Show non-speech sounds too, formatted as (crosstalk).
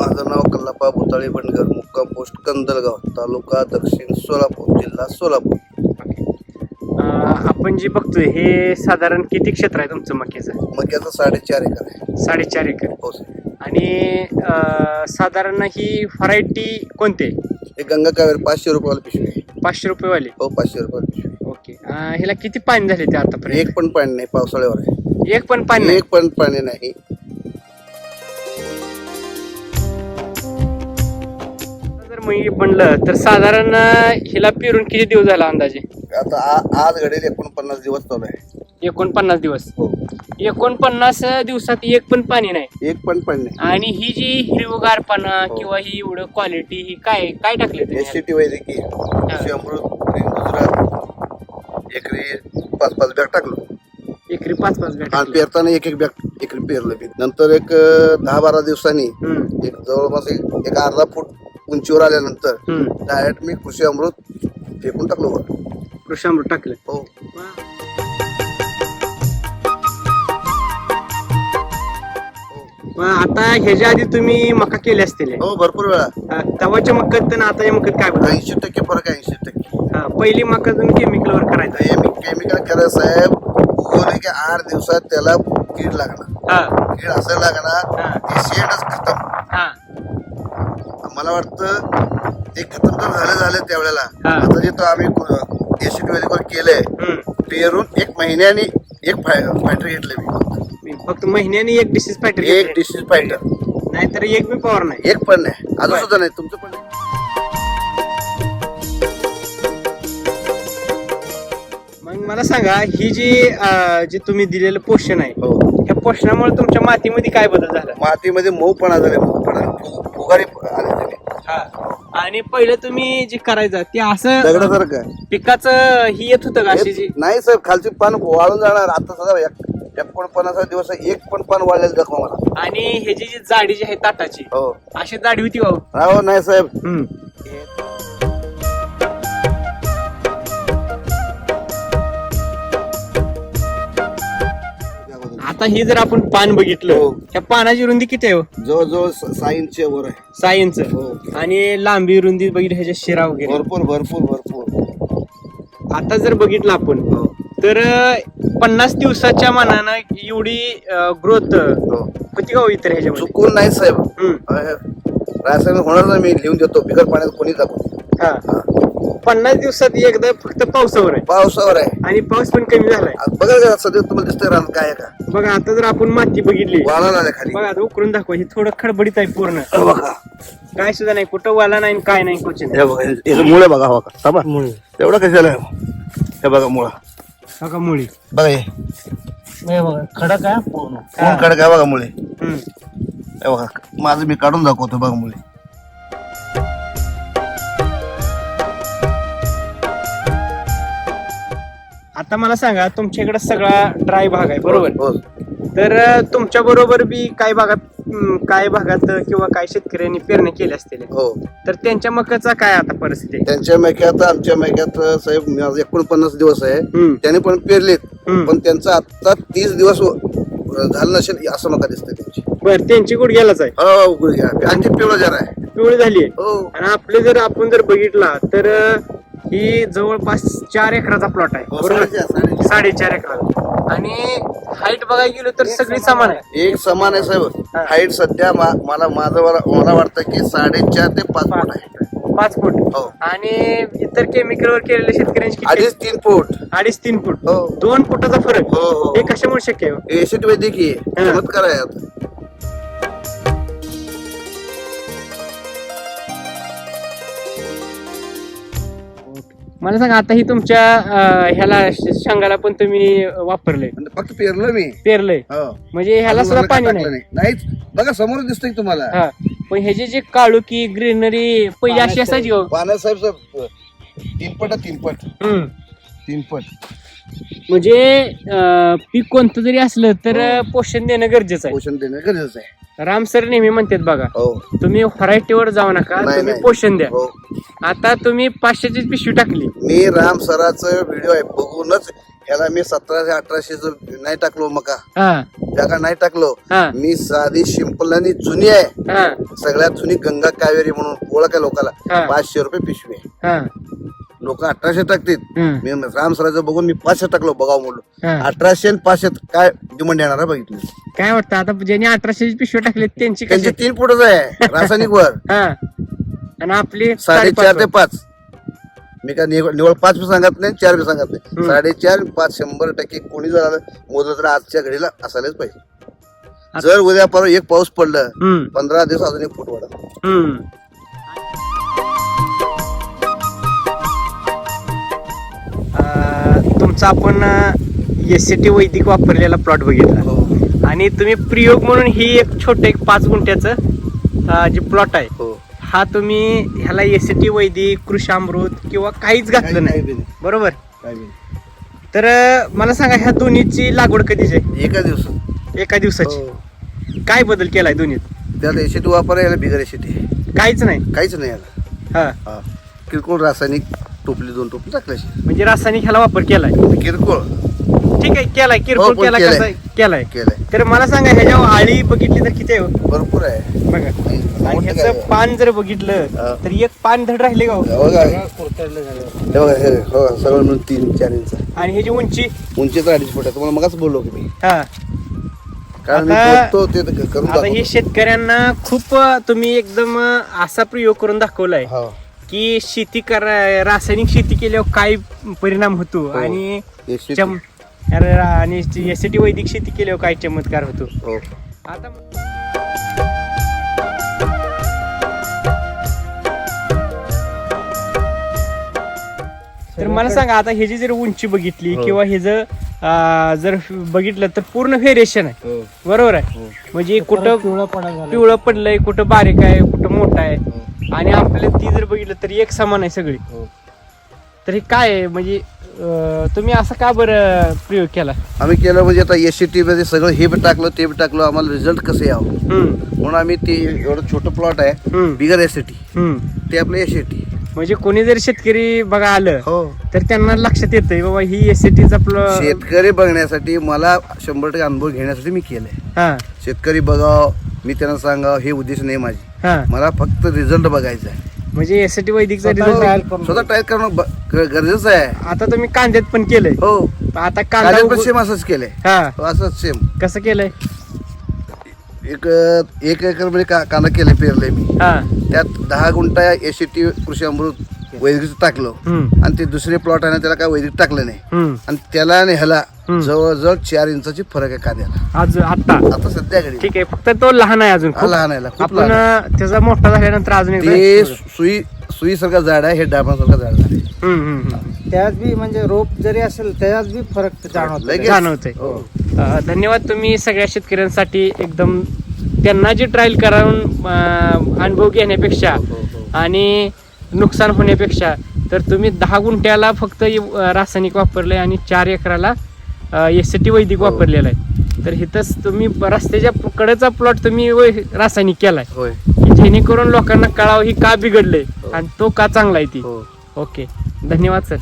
तळे बंडगर मुक्काम पोस्ट कंदलगाव तालुका दक्षिण सोलापूर जिल्हा सोलापूर. अं, आपण जे बघतोय हे साधारण किती क्षेत्र आहे तुमचं मक्याचं? मक्याचं साडेचार एकर आहे. साडेचार एकर. हो साहेब आणि अं, साधारण ही व्हरायटी कोणती आहे? हे गंगा कावेरी पाचशे रुपयाला पिशवी आहे. पाचशे रुपयेवाली? हो पाचशे रुपयाला पिशवी ओके. अं, ह्याला किती पाणी झाले ते आतापर्यंत? एक पण पाणी नाही पावसाळ्यावर आहे. एक पण पाणी नाही? एक पण पाणी नाही. मी म्हणलं तर साधारण हिला पेरून किती दिवस झाला अंदाजे? आता आ- आज घडेल एकोणपन्नास दिवस चालू आहे. एकोणपन्नास दिवस. हो. एकोणपन्नास दिवसात एक पण पाणी नाही. एक पण पाणी नाही. आणि ही जी हिरवगारपणा हो. किंवा ही एवढं क्वालिटी ही काय काय टाकले एस सी टी वैद्यकीय कृषी अमृत ग्रीन गुजरात एकरी पाच पाच बॅग टाकलो. एकरी पाच पाच बॅट आणि पेरताना एक एक बॅग एकरी पेरलं बी नंतर एक अं, दहा बारा दिवसांनी हम्म, एक जवळपास एक एक अर्धा फूट उंचीवर आल्यानंतर हम्म. डायरेक्ट मी कृषी अमृत फेकून टाकलो वर कृषामृत टाकलं. हो. मग आता ह्याच्या आधी तुम्ही मका केले असतील. हो भरपूर वेळा. अं, तवाच्या मक्यात आणि आताच्या मक्यात काय बदल ऐंशी टक्के फरक आहे ऐंशी टक्के. हा, पहिली मका तुम्ही केमिकलवर करायचं. केमिकल करायचं साहेब उगवले की आठ दिवसात त्याला कीड लागणार. हा. कीड असं लागणार हा. ते शेडच खतम. हा. मला वाटतं ते खतम तर झालं झालं त्यावेळेला हा. आता जे तो आम्ही एसिड वैदिकवर केलंय हम्म. पेरून एक महिन्याने एक फायटर घेतले मी. फक्त महिन्याने एक डिसीज फायटर एक डिसीज फायटर नाहीतर एक बी पॉवर नाही. एक पण नाही. अजून सुद्धा नाही. तुमचं पण नाही. मग मला सांगा ही जी अं, जे तुम्ही दिलेलं पोषण आहे हो. पोषणामुळे तुमच्या मातीमध्ये काय बदल झाला? मातीमध्ये मऊपणा झाले मऊपणा फु- फुगारी आले त्याने आणि पहिलं तुम्ही जे करायचं ते असं दगडासारखं आहे. पिकाचं ही येत होतं का अशी जी नाही साहेब खालची पान वाळून जाणार आता सध्या एक- एकोणपन्नासा दिवस एक पण पान वाळलेलं दाखवा मला आणि ह्याची जी जाडी जी आहे ताटाची हो अशी जाडी होती का हो? राव नाही साहेब हम्म. आता ही जर आपण पान बघितलं हो. त्या पानाची रुंदी किती आहे हो? जवळजवळ सहा इंचच्या वर आहे. सहा इंच हो. आणि लांबी रुंदी बघितली ह्याच्या शिरा वगैरे. भरपूर भरपूर भरपूर. आता जर बघितलं आपण हो. तर अं, पन्नास दिवसाच्या मानानं एवढी ग्रोथ हो. होती का हो इतर ह्याच्यामध्ये? चुकून नाही साहेब. हम्म. रासायनिक होणार नाही मी लिहून देतो. बिगर पाण्यात कोणी हा. पन्नास दिवसात एकदा फक्त पावसावर आहे. पावसावर आहे. आणि पाऊस पण कमी झालाय. बघा सध्या तुम्हाला दिसतंय रान काय आहे का? बघा आता जर आपण माती बघितली वाळा आल्या खाली. बघा आता उकरून दाखव हे थोडं खडबडीत आहे पूर्ण. हे बघा. काय सुद्धा नाही कुठं वाला नाही काय नाही कुछ नाही. हे बघा हे मुळे बघा हो का? थांबा. एवढं कशाला आहे? हे बघा मुळा. बघा मुळी. बघा हे. खडक आहे पूर्ण. कोणकडे काय बघा मुळे. हम्म. हे बघा माझं मी काढून दाखवतो बघा मुळे. आता मला सांगा तुमच्याकडे सगळा ड्राय भाग आहे बरोबर? हो तर तुमच्या बरोबर बी काही भागात हम्म, काही भागात किंवा काही शेतकऱ्यांनी पेरणी केली असतील? हो. तर त्यांच्या मकाचा काय आता परिस्थिती आहे? त्यांच्या मेक्यात आमच्या मेक्यात साहेब माझं एकोणपन्नास दिवस आहे. हम्म. त्याने पण पेरलेत. हम्म. पण त्यांचं आता तीस दिवस झालं नसेल असं मका दिसतंय त्यांची. बर त्यांची गुडघ्यालाच आहे. हो गुडघ्या आणखी पिवळा जरा आहे. पिवळी झाली आहे? हो. आणि आपले जर आपण जर बघितला तर अं, ही जवळपास चार एकराचा प्लॉट आहे. हो, बरोबर? साडेचार, एकरा आणि हाईट बघायला गेलो तर सगळी समान आहे. एक समान आहे साहेब. हाईट सध्या मला माझं मला वाटतं की साडेचार ते पाच फूट आहे. पाच फूट. हो. आणि इतर केमिकलवर केलेल्या शेतकऱ्यांची अडीच तीन फूट. अडीच तीन फूट. हो. दोन फुटाचा फरक. हो, कशामुळे शक्य आहे? एसिड वैद्यकीय. चमत्कार आहे मला सांगा आता ही तुमच्या अं, ह्याला श- शेंगाला पण तुम्ही वापरले फक्त पेरलं मी. पेरलंय. हो. म्हणजे ह्याला सुद्धा पाणी टाकलं नाही. नाहीच. बघा समोर दिसतंय तुम्हाला. हा. पण ह्याचे जे काळू की ग्रीनरी पहिली अशी असायची हो. साहेब साहेब तीन पट आहे, तीन पट हम्म. तीन पट म्हणजे अं, पीक कोणतं जरी असलं तर हो. पोषण देणं गरजेचं पोषण देणं गरजेचं आहे आहे. राम सर नेहमी म्हणतात बघा हो. तुम्ही व्हरायटीवर जाऊ नका नाही, तुम्ही नाही. पोषण द्या. हो. आता तुम्ही पाचशेची पिशवी टाकली. मी राम सराचं व्हिडिओ आहे बघूनच ह्याला मी सतराशे अठराशे नाही टाकलो मका हा. जागा नाही टाकलो हा. मी साधी सिंपल आणि जुनी आहे. हा. सगळ्यात जुनी गंगा कावेरी म्हणून ओळख आहे लोकाला हा. पाचशे रुपये पिशवी आहे. हा. लोक अठराशे टाकतील. मी राम सराचं बघून मी पाचशे टाकलो बघाव म्हणलो. अठराशे आणि पाचशे काय डिमांड येणार आहे बघितली. काय वाटतं आता ज्यांनी अठराशे पिशव्या टाकले त्यांची त्यांचे कशी तीन फुटच आहे (laughs) रासायनिक वर. हा. आणि आपली साडेचार ते पाच. मी काय निवड निवड पाच बी सांगत नाही चार बी सांगत नाही. साडेचार पाच शंभर टक्के कोणी जर आलं मोजलं तर आजच्या घडीला असायलाच पाहिजे. जर उद्या परवा एक पाऊस पडलं पंधरा दिवस अजून एक फूट वाढत तुमचा आपण एस सी टी वैदिक वापरलेला प्लॉट बघितला. हो आणि तुम्ही प्रयोग म्हणून ही एक छोटं एक पाच गुंठ्याचं जे प्लॉट आहे हो. हा तुम्ही ह्याला एस टी वैदिक कृषामृत किंवा काहीच घातलं नाही. बरोबर? तर मला सांगा ह्या दोन्हीची लागवड कधीची आहे. एका दिवसात. एका दिवसाची. हो. काय बदल केलाय दोन्हीत? त्यात एसीटी वापरायला बिगर एसीटी काहीच नाही. काहीच नाही याला हा. हा. किरकोळ रासायनिक टोपली दोन टोपली टाकल्याशी. म्हणजे रासायनिक ह्याला वापर केलाय. किरकोळ. ठीक आहे केलाय हो, किरकोळ पण केला केलाय. कसा केलाय. केलंय. तर मला सांगा ह्याच्यावर आळी बघितली तर किती आहे हो? भरपूर आहे. बघा. आणि मोठं ह्याचं? पान जर बघितलं हा. तर एक पान धड राहिले का हो? हे बघा. हे बघा हे हो सगळं मिळून तीन चार इंच. आणि ह्याची उंची उंची? तर अडीच फूट आहे. तुम्हाला मगाच बोललो की मी. हा. कारण मी आता- बोलतो ते तर करून आता हे दाखवतो. शेतकऱ्यांना खूप अं, तुम्ही एकदम अं, असा प्रयोग करून दाखवलाय. हो. की शेती करा रासायनिक शेती केल्यावर काय परिणाम होतो? हो. आणि चम आणि टी वैदिक शेती केल्यावर काय चमत्कार होतो? हो. आता तर मला सांगा आता ह्याची जर उंची बघितली हो. किंवा हे जर अं, जर बघितलं तर पूर्ण व्हेरिएशन आहे. हो. बरोबर आहे? म्हणजे कुठं पिवळं पडलंय कुठं बारीक आहे कुठं मोठं आहे? हो. आणि आपलं ती जर बघितलं तर एक समान आहे सगळी. हो. तर हे काय आहे? म्हणजे अं, तुम्ही असं का बरं प्रयोग केला? आम्ही केलं म्हणजे आता एस सी टी मध्ये सगळं हे बी टाकलं ते बी टाकलं आम्हाला रिझल्ट कसं यावं? हम्म, म्हणून आम्ही ते एवढं छोटं प्लॉट आहे हम्म, बिगर एस सी टी हम्म. ते आपलं एस सी टी म्हणजे कोणी जर शेतकरी बघा आलं हो. तर त्यांना लक्षात येतंय बाबा ही एस टीचा आपलं शेतकरी बघण्यासाठी मला शंभर टक्के अनुभव घेण्यासाठी मी केलंय. हा. शेतकरी बघाव मी त्यांना सांगाव हे उद्देश नाही माझी. हा. मला फक्त रिझल्ट बघायचा आहे. म्हणजे एस टी वैदिकचा रिझल्ट स्वतः ट्राय करणं ब- ग- गरजेचं आहे. आता तुम्ही कांद्यात पण केलंय. हो. आता कांदा कांद्यात पण सेम असंच केलंय. हा. हो, असंच सेम कसं केलंय? एक एक एकरमध्ये का- कांदा केले पेरले मी. हा. त्यात दहा गुंठा टी कृषी अमृत वैदिक टाकलं. हम्म. आणि ते दुसरे प्लॉट आहे ना त्याला काय वैदिक टाकलं नाही. हम्म. आणि त्याला आणि ह्याला. जवळजवळ चार इंचाची फरक आहे कांद्याला आज आता आता सध्या घडी ठीक आहे फक्त तो लहान आहे अजून हा खूप. लहान आहे खूप आपण लहान आहे. अं, त्याचा मोठा झाल्यानंतर अजून एकदा ते सुई सुई सारखं झाड आहे हे डाबासारखं झाड आहे करू. हम्म, हम्म, हम्म. त्यात बी म्हणजे रोप जरी असेल त्यात बी फरक जाणवतो लगेच. जाणवतंय हो. अं, धन्यवाद तुम्ही सगळ्या शेतकऱ्यांसाठी एकदम त्यांना जे ट्रायल करून अं, अनुभव घेण्यापेक्षा आणि नुकसान होण्यापेक्षा तर तुम्ही दहा गुंठ्याला फक्त अं, रासायनिक वापरलंय आणि चार एकराला एस टी वैदिक हो. वापरलेला आहे. तर इथंच तुम्ही रस्त्याच्या कडेचा प्लॉट तुम्ही रासायनिक केलाय. की जेणेकरून लोकांना कळावं ही का बिघडलंय हो. आणि तो का चांगला आहे ती. हो. ओके. धन्यवाद सर.